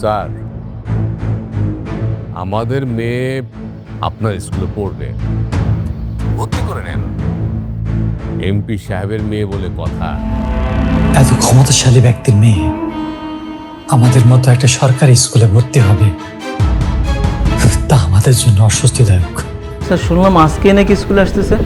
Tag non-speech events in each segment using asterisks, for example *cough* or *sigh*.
Sir আমাদের মেয়ে আপনার স্কুলে পড়বে। ভর্তি করে নেন। এমপি সাহেবের মেয়ে বলে কথা। এত ক্ষমতাশালী ব্যক্তির মেয়ে আমাদের মতো একটা সরকারি স্কুলে ভর্তি হবে তা আমাদের জন্য অস্বস্তিদায়ক। স্যার শুনলাম আজকে নাকি স্কুলে আসতেছে।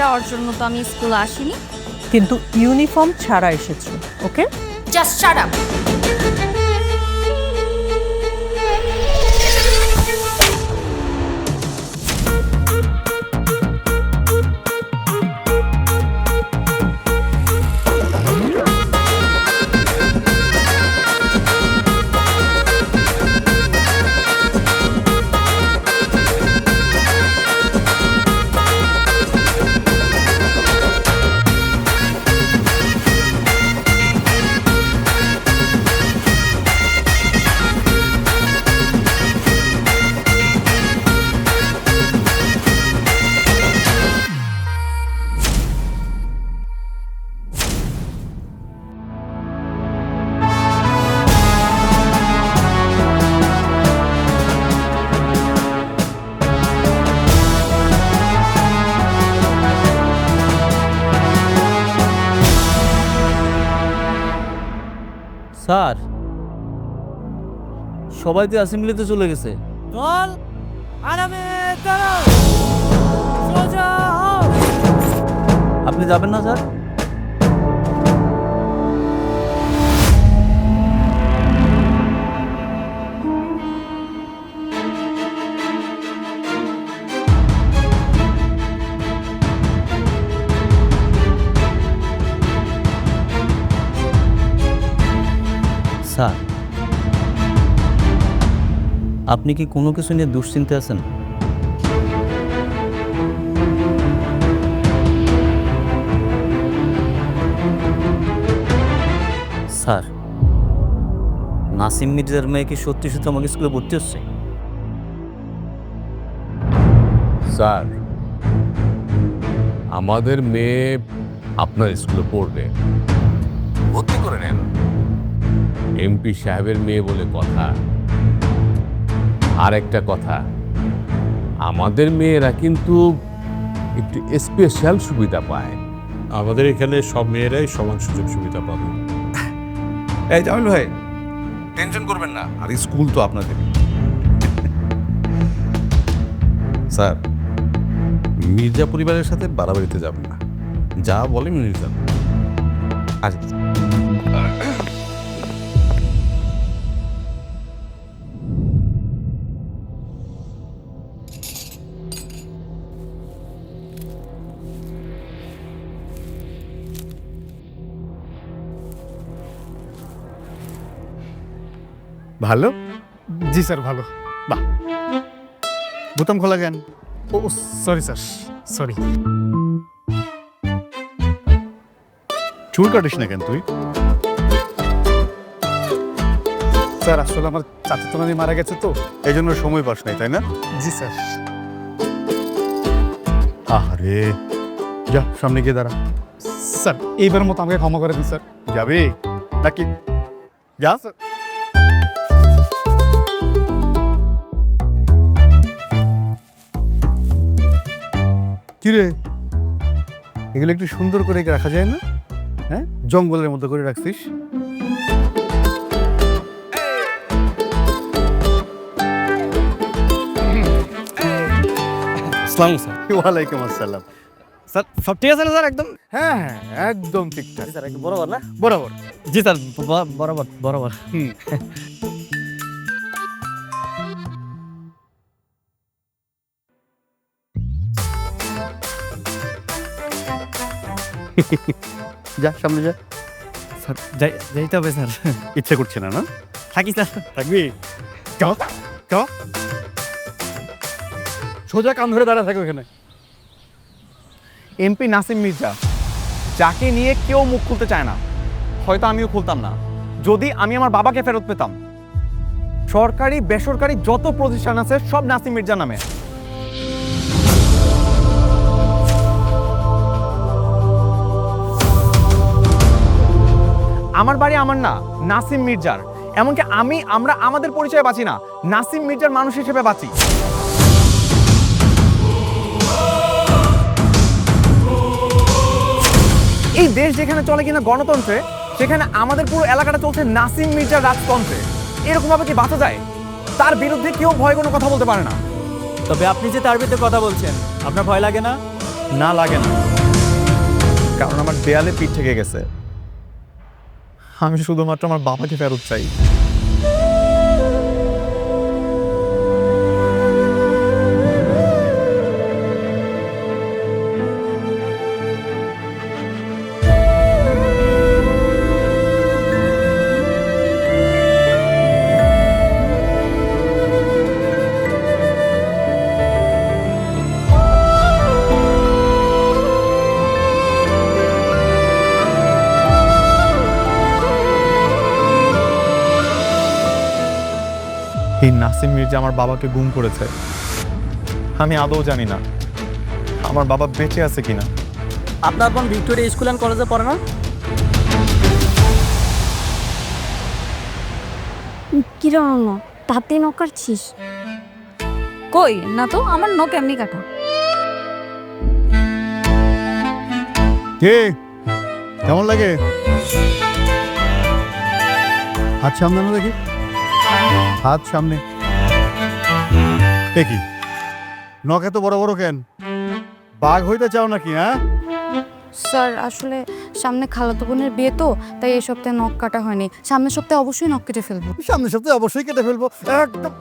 যাওয়ার জন্য তো আমি স্কুলে আসিনি। কিন্তু ইউনিফর্ম ছাড়া এসেছ okay? Just shut up sir. সবাই তো অ্যাসেম্বলিতে চলে গেছে। দল আরামে দাঁড়াও। সোজা হও। আপনি যাবেন না স্যার? স্যার আপনি কি কোনো কিছু নিয়ে দুশ্চিন্তে আছেন? স্যার, নাসিম মির্জার মেয়ে কি সত্যি সত্যি আমাকে স্কুলে ভর্তি হচ্ছে? স্যার, আমাদের মেয়ে আপনার স্কুলে পড়বে। ভর্তি করে এমপি সাহেবের মেয়ে বলে কথা। আর একটা কথা আমাদের মেয়েরা কিন্তু একটু স্পেশাল সুবিধা পায়। আমাদের এখানে সব মেয়েরাই সমান সুযোগ সুবিধা পাবে। এই জামিল ভাই টেনশন করবেন না আর স্কুল তো আপনাদের। স্যার মির্জা পরিবারের সাথে বাড়াবাড়িতে যাবেন না। যা বলে মির্জা আচ্ছা ভালো? জি স্যার ভালো। বাহ। বোতাম খোলা কেন? ও সরি স্যার সরি। চুল কাটিস না কেন তুই? স্যার আসলে আমার চাচাতো নানি মারা গেছে তো। এই জন্য সময় পাস নাই তাই না? জি স্যার। আরে যা সামনে গিয়ে দাঁড়া। স্যার এইবার মতো আমাকে ক্ষমা করে দিন স্যার। যাবে? নাকি? যা। স্যার। কিরে? এগুলো একটু সুন্দর করে রাখা যায় না? হ্যাঁ? জঙ্গলের মতো করে রাখছিস। আসসালাম স্যার। ওয়ালাইকুম আসসালাম। স্যার সব ঠিক আছে না স্যার একদম? হ্যাঁ হ্যাঁ একদম ঠিকঠাক স্যার একদম বরাবর না? বরাবর। জি স্যার বরাবর বরাবর। হুম। যা সামনে যা। স্যার যাই যাইতে হবে স্যার। ইচ্ছে করছে না না? থাকি স্যার। থাকবি? চ চ। সোজা কান ধরে দাঁড়া থাকো এখানে। এমপি নাসিম মির্জা যাকে নিয়ে কেউ মুখ খুলতে চায় না হয়তো আমিও খুলতাম না। যদি আমি আমার বাবাকে ফেরত পেতাম সরকারি বেসরকারি যত প্রতিষ্ঠান আছে সব নাসিম মির্জা নামে। আমার বাড়ি আমার না নাসিম মির্জার। এমনকি আমি আমরা আমাদের পরিচয় বাঁচি না নাসিম মির্জার মানুষ হিসেবে বাঁচি। এই দেশ যেখানে চলে কিনা গণতন্ত্রে সেখানে আমাদের পুরো এলাকাটা চলছে নাসিম মির্জার রাজতন্ত্রে। এরকম ভাবে কি বাঁচা যায়? তার বিরুদ্ধে কেউ ভয় কোনো কথা বলতে পারে না। তবে আপনি যে তার বিরুদ্ধে কথা বলছেন আপনার ভয় লাগে না? না লাগে না। কারণ আমার দেয়ালে পিঠ থেকে গেছে। আমি শুধুমাত্র আমার বাবাকে ফেরত চাই। এই নাসিম মির্জা আমার বাবাকে গুম করেছে। আমি আদৌ জানি না আমার বাবা বেঁচে আছে কিনা। আপনার বোন ভিক্টোরিয়া স্কুল অ্যান্ড কলেজে পড়ে না? কিরণ তাতে নকারছিস কই? না তো আমার নখ এমনি কাটা। কে? কেমন লাগে? সামনে না দেখি হাত সামনে। দেখি নখ এত বড় বড় কেন? বাঘ হইতে চাও নাকি হ্যাঁ? স্যার আসলে সামনে খালাতো বোনের বিয়ে তো তাই এই সপ্তাহে নখ কাটা হয়নি। সামনের সপ্তাহে অবশ্যই নখ কেটে ফেলব। সামনের সপ্তাহে অবশ্যই কেটে ফেলব। একদম।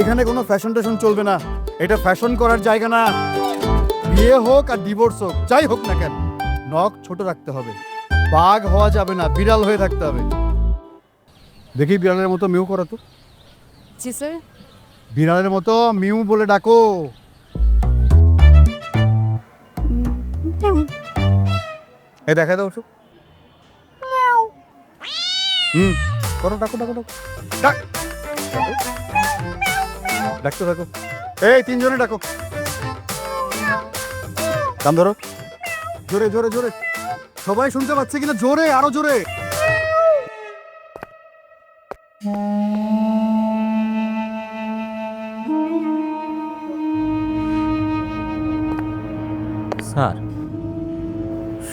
এখানে কোনো ফ্যাশন ট্যাশন চলবে না। এটা ফ্যাশন করার জায়গা না। বিয়ে হোক আর ডিভোর্স হোক যাই হোক না কেন নখ ছোট রাখতে হবে। বাঘ হওয়া যাবে না বিড়াল হয়ে থাকতে হবে। দেখি বিড়ালের মতো মিউ করো তো। জি স্যার। বিড়ালের মতো মিউ বলে ডাকো। এই দেখা দাও তো হুম করো ডাকো ডাকো ডাকো। ডাক। ডাকতে থাকো। এই তিনজনে ডাকো। কান ধরো। জোরে জোরে জোরে। সবাই শুনতে পাচ্ছে কিনা? জোরে আরও জোরে।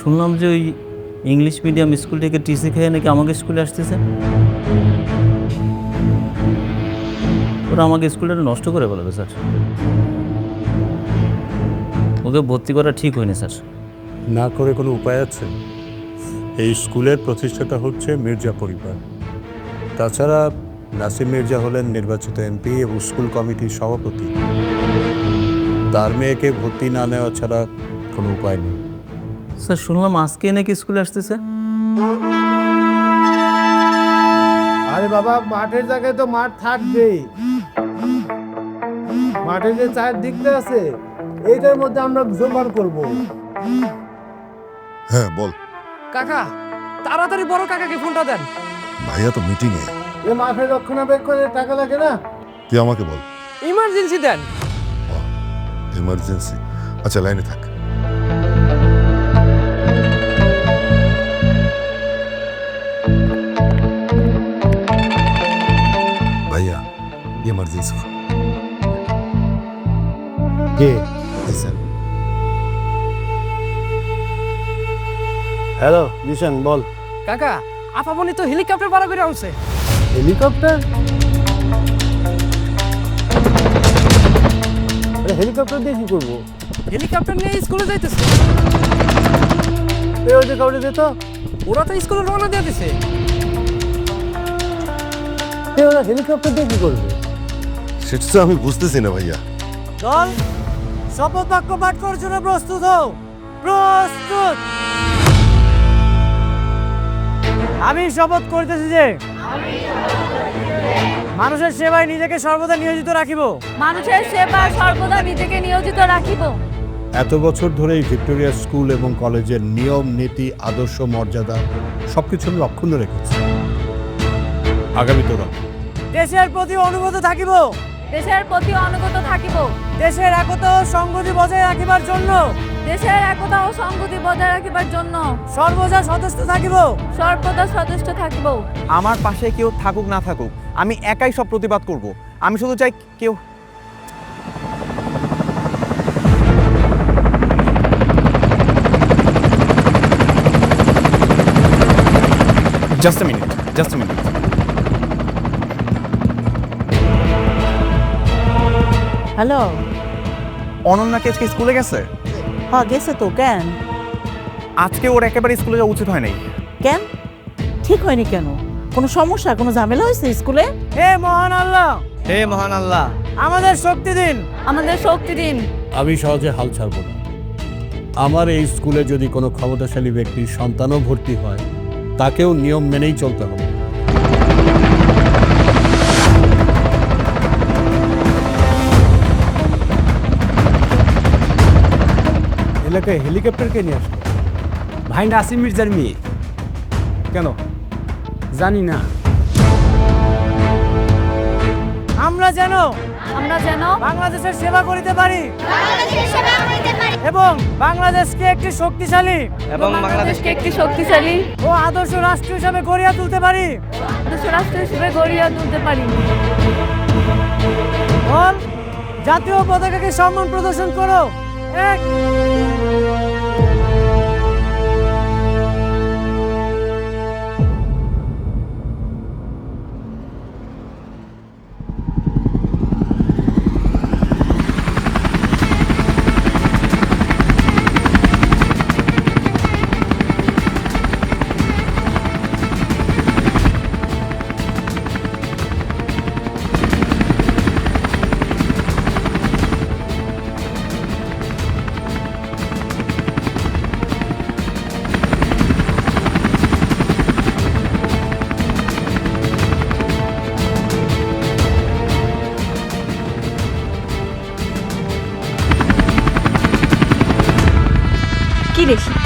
শুনলাম যে ওই ইংলিশ মিডিয়াম স্কুল থেকে টিসি খেয়ে নাকি আমাকে স্কুলে আসতেছে। ওরা আমাকে স্কুলটা নষ্ট করে বলবে স্যার। ওকে ভর্তি করা ঠিক হয়নি, স্যার। না করে কোনো উপায় আছে? এই স্কুলের প্রতিষ্ঠাতা হচ্ছে মির্জা পরিবার। তাছাড়া নাসিম মির্জা হলেন নির্বাচিত এমপি এবং স্কুল কমিটির সভাপতি। তার মেয়েকে ভর্তি না নেওয়া ছাড়া কোনো উপায় নেই। স্যার শুনলাম আজকে নাকি স্কুলে আসতেছে। আরে বাবা মাঠের জায়গায় তো মাঠ থাকবেই। মাঠের যে চায়ের দিকটা আছে এইটার মধ্যে আমরা জোগাড় করব। হ্যাঁ বল। কাকা তাড়াতাড়ি বড় কাকাকে ফোনটা দেন। ভাইয়া তো মিটিংয়ে এ। এ মাঠের রক্ষণাবেক্ষণের টাকা লাগে না? তুই আমাকে বল। ইমার্জেন্সি দেন। এমার্জেন্সি আচ্ছা লাইনে থাক। এমার্জেন্সি কে হ্যালো নিশান বল কাকা আপামনি তো হেলিকপ্টার ভাড়া করে আনছে। হেলিকপ্টার? হেলিকপ্টার দিয়ে কি করব? হেলিকপ্টার নিয়ে স্কুলে যাইতেছে। ওই যে কাউরে দে ওরা তো স্কুলে রওনা দিয়ে দিছে। ওরা হেলিকপ্টার দিয়ে কি করবে? সেটা তো আমি বুঝতেছি না ভাইয়া। দল শপথ বাক্য পাঠ করার জন্য প্রস্তুত হও। প্রস্তুত। আমি শপথ করতেছি যে মানুষের সেবায় নিজেকে সর্বদা নিয়োজিত রাখিব। মানুষের সেবায় সর্বদা নিজেকে নিয়োজিত রাখিব। এত বছর ধরে এই ভিক্টোরিয়া স্কুল এবং কলেজের নিয়ম নীতি আদর্শ মর্যাদা সব কিছু আমি অক্ষুণ্ণ রেখেছি। আগামী তোরা দেশের প্রতি অনুগত থাকিব। দেশের প্রতি অনুগত থাকিব। দেশের একতা ও সংগতি বজায় রাখিবার জন্য। দেশের একতা ও সংগতি বজায় রাখিবার জন্য। সর্বদা সদস্য থাকিব। সর্বদা সচেষ্ট থাকিব। আমার পাশে কেউ থাকুক না থাকুক আমি একাই সব প্রতিবাদ করব। আমি শুধু চাই কেউ just minute just minute hello? Ananya কি আজকে স্কুলে গেছে? হ্যাঁ গেছে তো কেন? আজকে ওর একেবারে স্কুলে যাওয়া উচিত হয় নাই কেন? ঠিক হয়নি কেন? কোনো সমস্যা? কোনো ঝামেলা হয়েছে স্কুলে? হে মহান আল্লাহ! হে মহান আল্লাহ! আমাদের শক্তি দিন! আমাদের শক্তি দিন! আমি সহজে হাল ছাড়ব না। আমার এই স্কুলে যদি কোনো ক্ষমতাশালী ব্যক্তির সন্তানও ভর্তি হয় তাকেও নিয়ম মেনেই চলতে হবে। এলাকায় হেলিকপ্টার কে নিয়ে আসলো। ভাই নাসিম মির্জার মেয়ে। কেন? জানি না। আমরা যেন আমরা যেন বাংলাদেশের সেবা করিতে পারি। এবং বাংলাদেশকে একটি শক্তিশালী এবং বাংলাদেশকে একটি শক্তিশালী ও আদর্শ রাষ্ট্র হিসাবে গড়িয়া তুলতে পারি। আদর্শ রাষ্ট্র হিসেবে গড়িয়া তুলতে পারি। বল জাতীয় পতাকাকে সম্মান প্রদর্শন করো। এক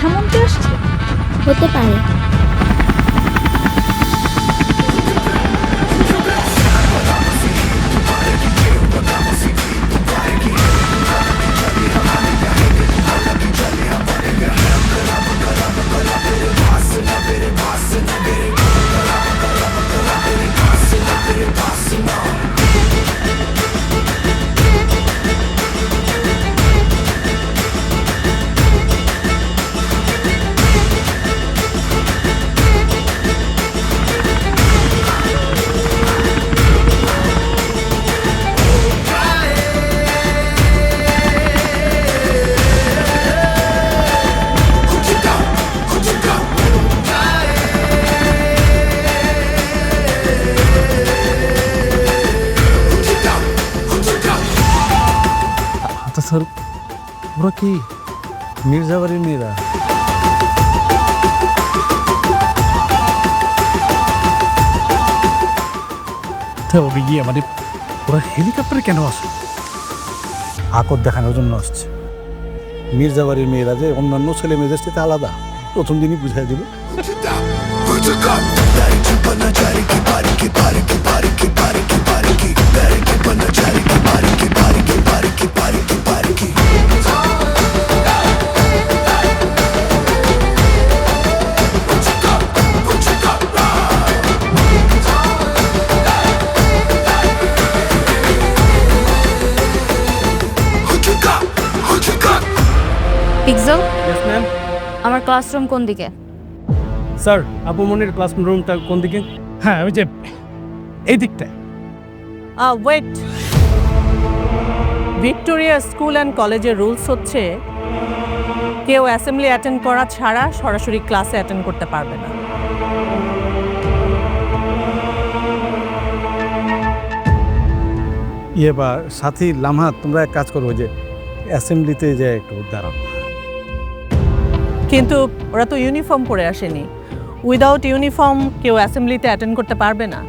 কি আসছে? হতে পারে। ওরা কি? মির্জাবাড়ির মেয়েরা তবে গিয়ে মানে ওরা হেলিকপ্টারে কেন আসে? আকর দেখানোর জন্য আসছে। মির্জাবাড়ির মেয়েরা যে অন্যান্য ছেলে মেয়েদের সাথে আলাদা প্রথম দিনই বুঝাই দিবে ক্লাসরুম কোন দিকে? স্যার আপু মনির ক্লাসরুমটা কোন দিকে? হ্যাঁ ওই যে এই দিকটায়। ওয়েট ভিক্টোরিয়া স্কুল অ্যান্ড কলেজের রুলস হচ্ছে কেউ অ্যাসেম্বলি অ্যাটেন্ড করা ছাড়া সরাসরি ক্লাসে অ্যাটেন্ড করতে পারবে না। ইয়ে বা সাথী লামহা তোমরা এক কাজ করো ওই যে অ্যাসেম্বলিতে যে একটু দাঁড়াও। কিন্তু ওরা তো ইউনিফর্ম পরে আসেনি। উইদাউট ইউনিফর্ম কেউ অ্যাসেম্বলিতে অ্যাটেন্ড করতে পারবে না।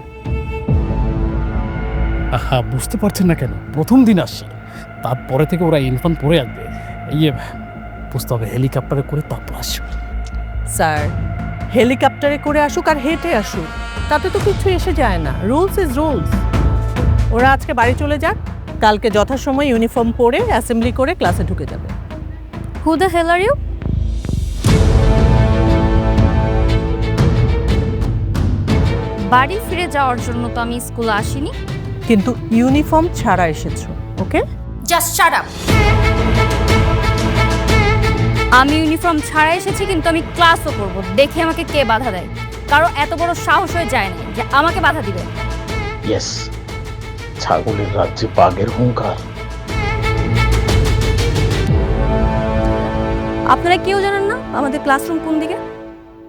আহা বুঝতে পারছেন না কেন? প্রথম দিন আসছে। তারপরে থেকে ওরা ইউনিফর্ম পরে আসবে। ইয়ে বুঝতে হবে হেলিকপ্টারে করে তারপর আসবে স্যার হেলিকপ্টারে করে আসুক আর হেঁটে আসুক তাতে তো কিছু এসে যায় না। রুলস ইজ রুলস ওরা আজকে বাড়ি চলে যাক কালকে যথাসময়ে ইউনিফর্ম পরে অ্যাসেম্বলি করে ক্লাসে ঢুকে যাবে। Who the hell are you বাড়ি ফিরে যাওয়ার জন্য তো আমি স্কুলে আসিনি। কিন্তু ইউনিফর্ম ছাড়া এসেছ ওকে? জাস্ট শাট আপ আমি ইউনিফর্ম ছাড়া এসেছি কিন্তু আমি ক্লাসও করব। দেখে আমাকে কে বাধা দেয়? কারও এত বড় সাহস হয়ে যায় না যে আমাকে বাধা দিবে। ইয়েস ছাগলের রাজ্যে বাঘের হুঙ্কার। আপনারা কেউ জানেন না আমাদের ক্লাসরুম কোন দিকে?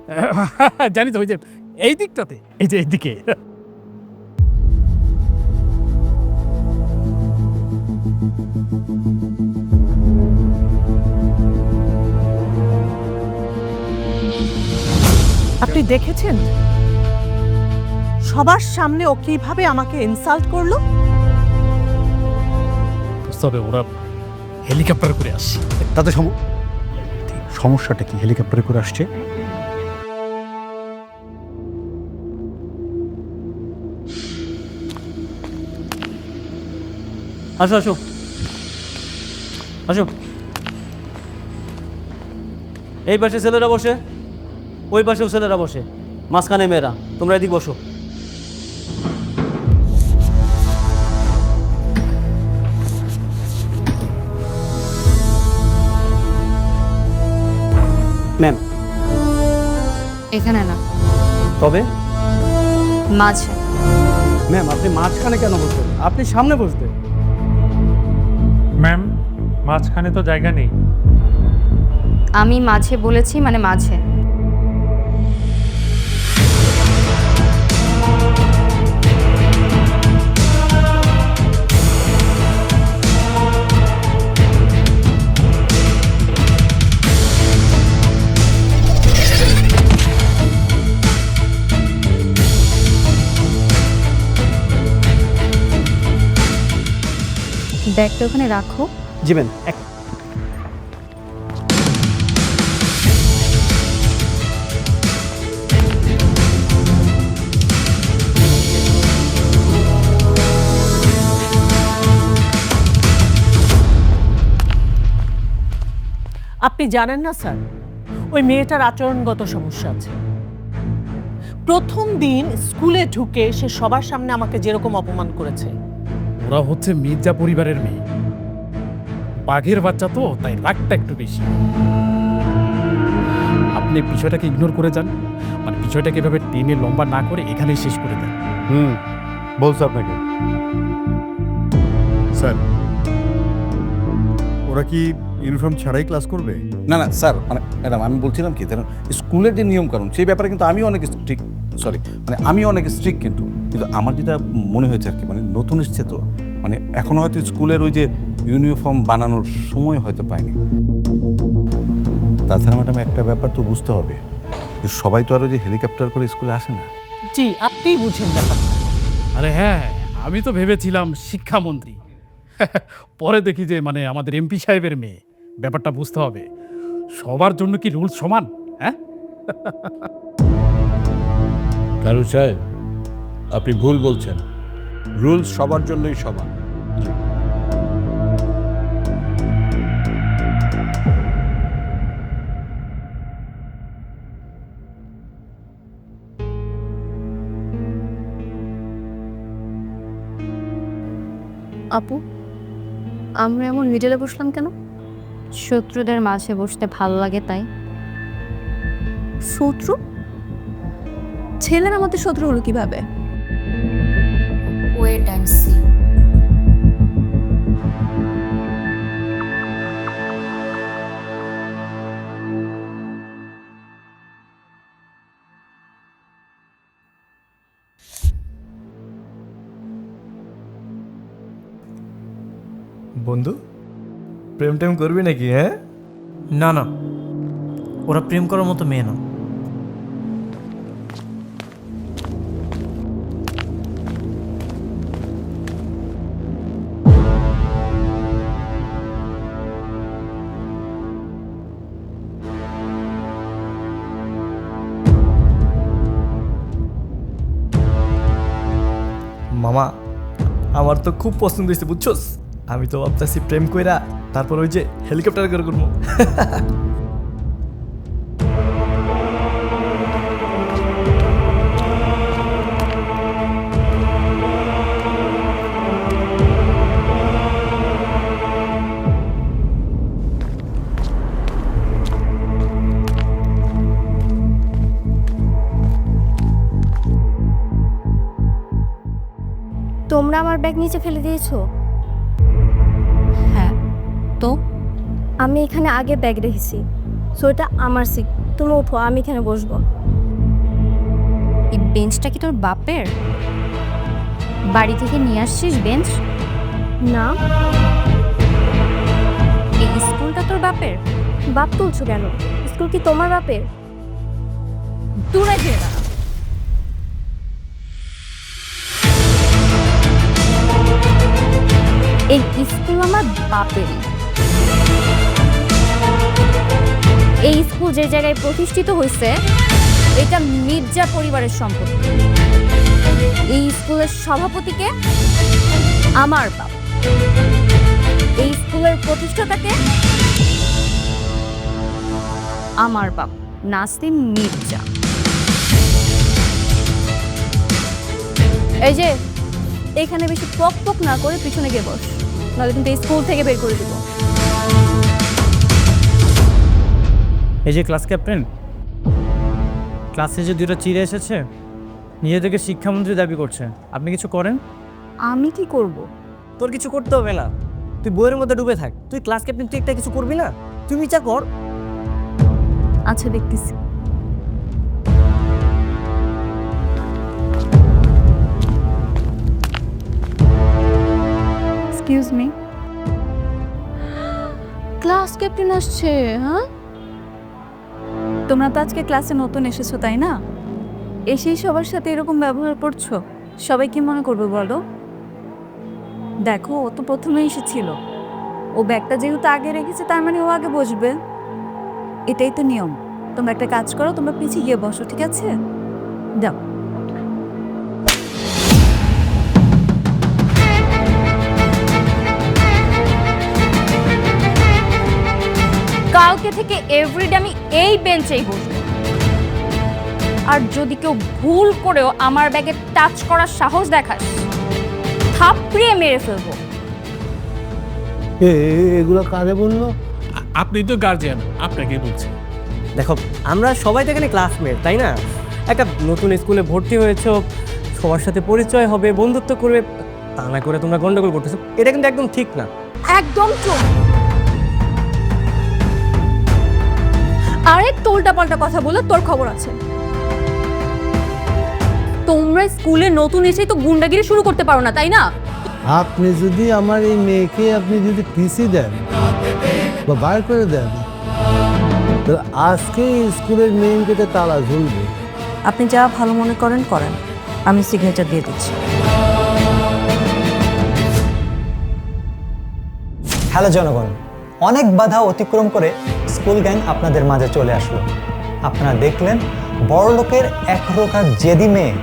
*laughs* জানি তো ওই যে এই দিকটাতে। এই যে এইদিকে। আপনি দেখেছেন? সবার সামনে ও কীভাবে আমাকে ইনসাল্ট করল? তবে ওরা হেলিকপ্টার করে আসছে। তাতে সম- সমস্যাটা কি? হেলিকপ্টারে করে আসছে? আসো আসো। আসো। এই পাশে ছেলেরা বসে ওই পাশেও ছেলেরা বসে। মাঝখানে মেয়েরা তোমরা এদিক বসো। ম্যাম এখানে না। তবে? মাঝে। ম্যাম আপনি মাঝখানে কেন বসবেন? আপনি সামনে বসবেন। মাঝখানে তো জায়গা নেই। আমি মাঝে বলেছি মানে মাঝে। ব্যাগটা ওখানে রাখো। জি ম্যাম এক। আপনি জানেন না স্যার ওই মেয়েটার আচরণগত সমস্যা আছে। প্রথম দিন স্কুলে ঢুকে সে সবার সামনে আমাকে যেরকম অপমান করেছে। ওরা হচ্ছে মির্জা পরিবারের মেয়ে। বাঘের বাচ্চা তো তাই রাগটা একটু বেশি। আপনি বিষয়টাকে ইগনোর করে যান মানে বিষয়টাকে এভাবে টেনে লম্বা না করে এখানেই শেষ করে দেন। হুম বলছে আপনাকে। স্যার ওরা কি ইউনিফর্ম ছাড়াই ক্লাস করবে? না না স্যার মানে ম্যাডাম আমি বলছিলাম কি ধরুন স্কুলের যে নিয়ম কানুন সেই ব্যাপারে কিন্তু আমি অনেক স্ট্রিক্ট সরি মানে আমি অনেক স্ট্রিক্ট কিন্তু কিন্তু আমার যেটা মনে হয়েছে আর কি মানে নতুন এসছে তো মানে এখনও হয়তো স্কুলের ওই যে ইউনিফর্ম বানানোর সময় হয়তো পায়নি তাছাড়া ম্যাডাম একটা ব্যাপার তো বুঝতে হবে। যে সবাই তো আর যে হেলিকপ্টার করে স্কুলে আসে না। জি আপনিই বুঝেন ব্যাপারটা। আরে হ্যাঁ আমি তো ভেবেছিলাম শিক্ষামন্ত্রী। *laughs* পরে দেখি যে মানে আমাদের এমপি সাহেবের মেয়ে। ব্যাপারটা বুঝতে হবে। সবার জন্য কি রুলস সমান হ্যাঁ? *laughs* কারু সাহেব আপনি ভুল বলছেন। রুলস সবার জন্যই সমান। আপু? আমরা এমন মিডলে বসলাম কেন? শত্রুদের মাঝে বসতে ভালো লাগে তাই। শত্রু? ছেলেরা আমাদের শত্রু হলো কীভাবে? ওয়েট অ্যান্ড সি বন্ধু? প্রেম টেম করবি নাকি হ্যাঁ? না না। ওরা প্রেম করার মতো মেয়ে না। মামা আমার তো খুব পছন্দ হয়েছে বুঝছস? আমি তো ভাবতেছি প্রেম কইরা তারপর ওই যে হেলিকপ্টার করে করব তোমরা আমার ব্যাগ নিচে ফেলে দিয়েছ? তো? আমি এখানে আগে ব্যাগ রেখেছি। সো এটা আমার সিট তুমি ওঠো আমি এখানে বসবো। এই বেঞ্চটা কি তোর বাপের? বাড়ি থেকে নিয়ে আসছিস বেঞ্চ না। এই স্কুলটা তোর বাপের? বাপ তুলছো কেন? স্কুল কি তোমার বাপের? দূরে যেয়ে দাঁড়া। এই স্কুল আমার বাপেরই। এই স্কুল যে জায়গায় প্রতিষ্ঠিত হয়েছে, এটা মির্জা পরিবারের সম্পত্তি এই স্কুলের সভাপতিকে আমার বাপ এই স্কুলের প্রতিষ্ঠাতাকে আমার বাপ নাসিম মির্জা। এই যে, এখানে বেশি পক পক না করে পিছনে গিয়ে বস, নাহলে কিন্তু স্কুল থেকে বের করে দেবো। এই যে ক্লাস ক্যাপ্টেন ক্লাসে যে দুটো চিড়ে এসেছে নিজেদেরকে শিক্ষামন্ত্রী দাবি করছে আপনি কিছু করেন? আমি কি করব? তোর কিছু করতে হবে না। তুই বইয়ের মধ্যে ডুবে থাক। তুই ক্লাস ক্যাপ্টেন তুই একটা কিছু করবি না? তুই বিচার কর। আচ্ছা দেখতেছি। এক্সকিউজ মি ক্লাস ক্যাপ্টেন আসছে হ্যাঁ? তোমরা তো আজকে ক্লাসে নতুন এসেছ, তাই না? এসেই সবার সাথে এরকম ব্যবহার করছ। সবাই কি মনে করবে বলো? দেখো, ও তো প্রথমে এসেছিল। ও ব্যাগটা যেহেতু আগে রেখেছে, তার মানে ও আগে বসবে। এটাই তো নিয়ম। তোমরা একটা কাজ করো, তোমরা পিছিয়ে গিয়ে বসো, ঠিক আছে? যাও। কালকে থেকে এভরিডে আমি এই বেঞ্চেই বসবো। আর যদি কেউ ভুল করেও আমার ব্যাগে টাচ করার সাহস দেখাস থাপড়িয়ে মেরে ফেলব। এগুলো কারে বলল? আপনি তো গার্জিয়ান আপনাকে বলছি। দেখো আমরা সবাই তো এখানে ক্লাসমেট তাই না? একটা নতুন স্কুলে ভর্তি হয়েছো সবার সাথে পরিচয় হবে বন্ধুত্ব করবে তা না করে তোমরা গন্ডগোল করতেছো এটা কিন্তু একদম ঠিক না। একদম চুপ। আরে তোলটা পাল্টা কথা বলে তোর খবর আছে। তোমরা স্কুলে নতুন এসেই তো গুন্ডাগিরি শুরু করতে পারো না তাই না? আপনি যদি আমার এই মেয়েকে আপনি যদি পিসি দেন বা বার করে দেন তো আজকে স্কুলের মেইন গেটে তালা ঝুলবে। আপনি যা ভালো মনে করেন করেন। আমি সিগনেচার দিয়ে দিচ্ছি। হ্যালো জনগণ অনেক বাধা অতিক্রম করে স্কুল গ্যাং আপনাদের মাঝে চলে আসলো। আপনারা দেখলেন, বড় লোকের একরোকা জেদি মেয়ে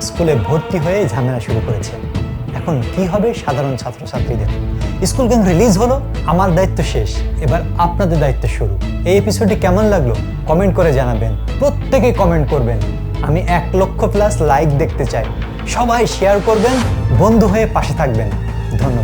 স্কুলে ভর্তি হয়ে ঝামেলা শুরু করেছে। এখন কি হবে সাধারণ ছাত্রছাত্রীদের? স্কুল গ্যাং রিলিজ হলো, আমার দায়িত্ব শেষ। এবার আপনাদের দায়িত্ব শুরু। এই এপিসোডটি কেমন লাগল কমেন্ট করে জানাবেন। প্রত্যেকে কমেন্ট করবেন। আমি এক লক্ষ প্লাস লাইক দেখতে চাই। সবাই শেয়ার করবেন, বন্ধু হয়ে পাশে থাকবেন। ধন্যবাদ।